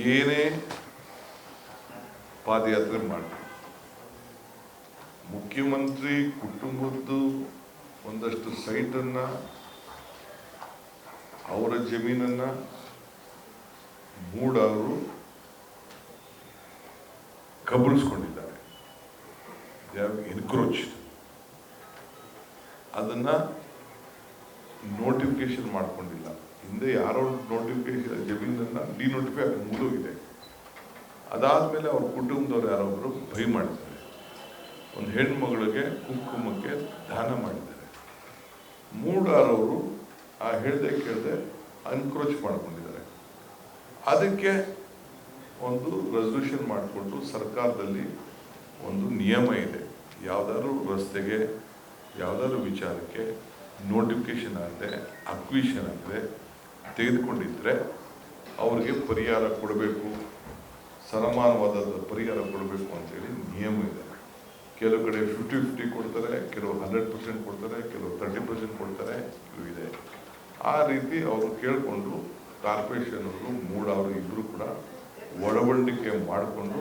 ಏನೇ ಪಾದಯಾತ್ರೆ ಮಾಡಿ ಮುಖ್ಯಮಂತ್ರಿ ಕುಟುಂಬದ್ದು ಒಂದಷ್ಟು ಸೈಟನ್ನ, ಅವರ ಜಮೀನನ್ನ ಮೂಡವರು ಕಬಳಿಸ್ಕೊಂಡಿದ್ದಾರೆ ಎನ್ಕ್ರೋಚ್ ಅದನ್ನ ನೋಟಿಫಿಕೇಶನ್ ಮಾಡ್ಕೊಂಡಿಲ್ಲ. ಹಿಂದೆ ಯಾರೋ ನೋಟಿಫಿಕೇಶನ್ ಜಮೀನನ್ನು ಡಿನೋಟಿಫೈ ಆಗಿ ಮುಗಿದೋಗಿದೆ. ಅದಾದಮೇಲೆ ಅವ್ರ ಕುಟುಂಬದವ್ರು ಯಾರೊಬ್ಬರು ಭಯ ಮಾಡಿದ್ದಾರೆ. ಒಂದು ಹೆಣ್ಮಗಳಿಗೆ ಕುಂಕುಮಕ್ಕೆ ದಾನ ಮಾಡಿದ್ದಾರೆ. ಮೂಡಾರವರು ಆ ಹೇಳ್ದೆ ಕೇಳದೆ ಅನ್ಕ್ರೋಚ್ ಮಾಡ್ಕೊಂಡಿದ್ದಾರೆ. ಅದಕ್ಕೆ ಒಂದು ರೆಸಲ್ಯೂಷನ್ ಮಾಡಿಕೊಂಡು ಸರ್ಕಾರದಲ್ಲಿ ಒಂದು ನಿಯಮ ಇದೆ. ಯಾವುದಾದ್ರು ರಸ್ತೆಗೆ, ಯಾವುದಾದ್ರು ವಿಚಾರಕ್ಕೆ ನೋಟಿಫಿಕೇಶನ್ ಆಗದೆ ಅಕ್ವಿಷನ್ ಆಗದೆ ತೆಗೆದುಕೊಂಡಿದ್ರೆ ಅವ್ರಿಗೆ ಪರಿಹಾರ ಕೊಡಬೇಕು ಸಮಾನವಾದ ಪರಿಹಾರ ಕೊಡಬೇಕು ಅಂತೇಳಿ ನಿಯಮ ಇದೆ. ಕೆಲವು ಕಡೆ ಫಿಫ್ಟಿ ಫಿಫ್ಟಿ ಕೊಡ್ತಾರೆ, ಕೆಲವು ಹಂಡ್ರೆಡ್ ಪರ್ಸೆಂಟ್ ಕೊಡ್ತಾರೆ, ಕೆಲವು ತರ್ಟಿ ಪರ್ಸೆಂಟ್ ಕೊಡ್ತಾರೆ, ಕೆಲವು ಇದೆ. ಆ ರೀತಿ ಅವರು ಕೇಳಿಕೊಂಡು ಕಾರ್ಪೊರೇಷನ್ ಅವರು, ಮೂಡ ಅವರು ಇಬ್ಬರು ಕೂಡ ಒಡಬಂಡಿಕೆ ಮಾಡಿಕೊಂಡು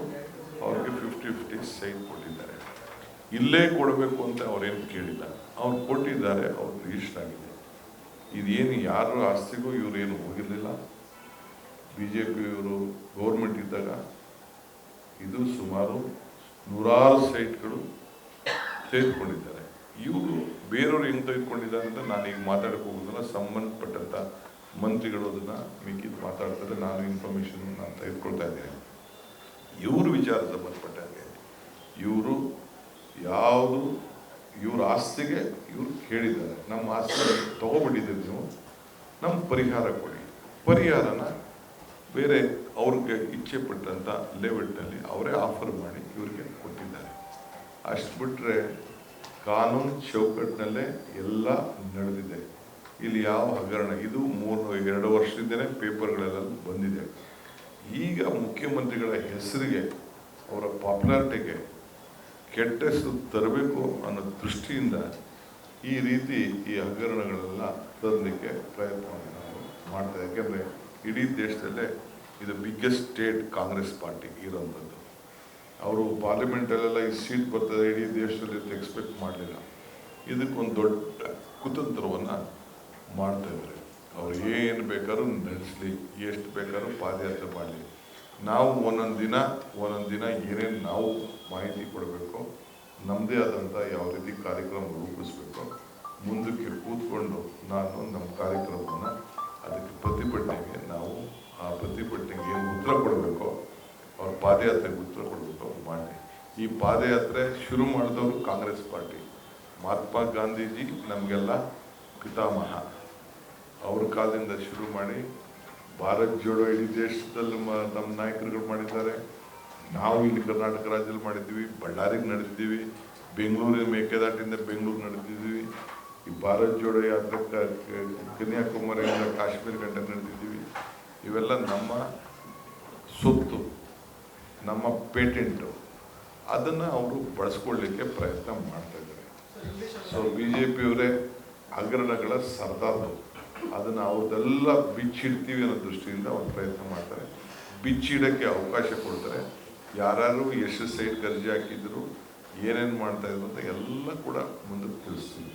ಅವ್ರಿಗೆ ಫಿಫ್ಟಿ ಫಿಫ್ಟಿ ಸೈನ್ ಕೊಟ್ಟಿದ್ದಾರೆ. ಇಲ್ಲೇ ಕೊಡಬೇಕು ಅಂತ ಅವ್ರೇನು ಕೇಳಿಲ್ಲ. ಅವ್ರು ಕೊಟ್ಟಿದ್ದಾರೆ ಅವ್ರಿಗೆ ಇಷ್ಟ ಆಗಿದೆ ಇದೇನು ಯಾರು ಆಸ್ತಿಗೂ ಇವರೇನು ಹೋಗಿರಲಿಲ್ಲ. ಬಿ ಜೆ ಪಿಯವರು ಗೌರ್ಮೆಂಟ್ ಇದ್ದಾಗ ಇದು ಸುಮಾರು ನೂರಾರು ಸೈಟ್ಗಳು ತೆಗೆದುಕೊಂಡಿದ್ದಾರೆ ಇವರು ಬೇರೆಯವರು ಹೆಂಗೆ ತೆಗೆದುಕೊಂಡಿದ್ದಾರೆ ಅಂತ ನಾನು ಈಗ ಮಾತಾಡಕ್ಕೆ ಹೋಗೋದಿಲ್ಲ. ಸಂಬಂಧಪಟ್ಟಂಥ ಮಂತ್ರಿಗಳು ಅದನ್ನು ಮಿಕ್ಕಿದ್ದು ಮಾತಾಡ್ತಾರೆ. ನಾನು ಇನ್ಫಾರ್ಮೇಷನ್ ನಾನು ತೆಗೆದುಕೊಳ್ತಾ ಇದ್ದೇನೆ. ಇವರು ವಿಚಾರ ಸಂಬಂಧಪಟ್ಟಂಗೆ ಇವರು ಯಾವುದು ಇವ್ರ ಆಸ್ತಿಗೆ ಇವ್ರು ಕೇಳಿದ್ದಾರೆ. ನಮ್ಮ ಆಸ್ತಿ ತಗೊಬಿಟ್ಟಿದ್ದೀರಿ ನೀವು. ನಮ್ಮ ಪರಿಹಾರ ಕೊಡಿ. ಪರಿಹಾರನ ಬೇರೆ ಅವ್ರಿಗೆ ಇಚ್ಛೆ ಪಟ್ಟಂಥ ಲೆವೆಲ್ನಲ್ಲಿ ಅವರೇ ಆಫರ್ ಮಾಡಿ ಇವರಿಗೆ ಕೊಟ್ಟಿದ್ದಾರೆ. ಅಷ್ಟು ಬಿಟ್ಟರೆ ಕಾನೂನು ಚೌಕಟ್ಟಿನಲ್ಲೇ ಎಲ್ಲ ನಡೆದಿದೆ. ಇಲ್ಲಿ ಯಾವ ಹಗರಣ? ಇದು ಮೂರು ಎರಡು ವರ್ಷದಿಂದನೇ ಪೇಪರ್ಗಳೆಲ್ಲ ಬಂದಿದೆ. ಈಗ ಮುಖ್ಯಮಂತ್ರಿಗಳ ಹೆಸರಿಗೆ, ಅವರ ಪಾಪ್ಯುಲಾರಿಟಿಗೆ ಕೆಟ್ಟ ತರಬೇಕು ಅನ್ನೋ ದೃಷ್ಟಿಯಿಂದ ಈ ರೀತಿ ಈ ಹಗರಣಗಳೆಲ್ಲ ತರಲಿಕ್ಕೆ ಪ್ರಯತ್ನವನ್ನು ನಾವು ಮಾಡ್ತಾ ಯಾಕೆಂದರೆ ಇಡೀ ದೇಶದಲ್ಲೇ ಇದು ಬಿಗ್ಗೆಸ್ಟ್ ಸ್ಟೇಟ್ ಕಾಂಗ್ರೆಸ್ ಪಾರ್ಟಿ ಇರೋಂಥದ್ದು ಅವರು ಪಾರ್ಲಿಮೆಂಟಲ್ಲೆಲ್ಲ ಈ ಸೀಟ್ ಬರ್ತದೆ ಇಡೀ ದೇಶದಲ್ಲಿ ಎಕ್ಸ್ಪೆಕ್ಟ್ ಮಾಡಲಿಲ್ಲ. ಇದಕ್ಕೊಂದು ದೊಡ್ಡ ಕುತಂತ್ರವನ್ನು ಮಾಡ್ತಾ ಇದ್ದಾರೆ. ಅವ್ರು ಏನು ಬೇಕಾದ್ರೂ ನಡೆಸಲಿ, ಎಷ್ಟು ಬೇಕಾದ್ರೂ ಪಾದಯಾತ್ರೆ ಮಾಡಲಿ. ನಾವು ಒಂದೊಂದು ದಿನ ಒಂದೊಂದು ದಿನ ಏನೇನು ನಾವು ಮಾಹಿತಿ ಕೊಡಬೇಕು ನಮ್ಮದೇ ಆದಂಥ ಯಾವ ರೀತಿ ಕಾರ್ಯಕ್ರಮ ರೂಪಿಸ್ಬೇಕು, ಮುಂದಕ್ಕೆ ಕೂತ್ಕೊಂಡು ನಾನು ನಮ್ಮ ಕಾರ್ಯಕ್ರಮವನ್ನು ಅದಕ್ಕೆ ಪ್ರತಿಭಟನೆಗೆ ನಾವು ಆ ಪ್ರತಿಭಟನೆಗೆ ಏನು ಉತ್ತರ ಕೊಡಬೇಕು, ಅವ್ರ ಪಾದಯಾತ್ರೆಗೆ ಉತ್ತರ ಕೊಡಬೇಕು ಮಾಡಿ ಈ ಪಾದಯಾತ್ರೆ ಶುರು ಮಾಡಿದವರು ಕಾಂಗ್ರೆಸ್ ಪಾರ್ಟಿ. ಮಹಾತ್ಮ ಗಾಂಧೀಜಿ ನಮಗೆಲ್ಲ ಪಿತಾಮಹ. ಅವ್ರ ಕಾಲದಿಂದ ಶುರು ಮಾಡಿ ಭಾರತ್ ಜೋಡೋ ಇಡೀ ದೇಶದಲ್ಲಿ ಮ- ನಮ್ಮ ನಾಯಕರುಗಳು ಮಾಡಿದ್ದಾರೆ. ನಾವು ಇಲ್ಲಿ ಕರ್ನಾಟಕ ರಾಜ್ಯದಲ್ಲಿ ಮಾಡಿದ್ದೀವಿ, ಬಳ್ಳಾರಿಗೆ ನಡೆದಿದ್ದೀವಿ ಬೆಂಗಳೂರಿನ ಮೇಕೆದಾಟಿಂದ ಬೆಂಗಳೂರು ನಡೆದಿದ್ದೀವಿ ಈ ಭಾರತ್ ಜೋಡೋ ಯಾತ್ರೆ ಕನ್ಯಾಕುಮಾರಿಯಿಂದ ಕಾಶ್ಮೀರ ಗಂಟೆ ನಡೆದಿದ್ದೀವಿ. ಇವೆಲ್ಲ ನಮ್ಮ ಸೊತ್ತು, ನಮ್ಮ ಪೇಟೆಂಟು. ಅದನ್ನು ಅವರು ಬಳಸ್ಕೊಳ್ಳಿಕ್ಕೆ ಪ್ರಯತ್ನ ಮಾಡ್ತಾ ಇದ್ದಾರೆ. ಸೊ ಬಿ ಜೆ ಪಿಯವರೇ ಹಗರಣಗಳ ಸರ್ದಾರರು ಅದನ್ನು ಅವ್ರದ್ದೆಲ್ಲ ಬಿಚ್ಚಿಡ್ತೀವಿ ಅನ್ನೋ ದೃಷ್ಟಿಯಿಂದ ಅವ್ರು ಪ್ರಯತ್ನ ಮಾಡ್ತಾರೆ. ಬಿಚ್ಚಿಡಕ್ಕೆ ಅವಕಾಶ ಕೊಡ್ತಾರೆ. ಯಾರು ಎಷ್ಟು ಸೈಡ್ ಗರ್ಜಿ ಹಾಕಿದ್ರು ಏನೇನು ಮಾಡ್ತಾ ಇದ್ರು ಅಂತ ಎಲ್ಲ ಕೂಡ ಮುಂದಕ್ಕೆ ತಿಳಿಸ್ತೀವಿ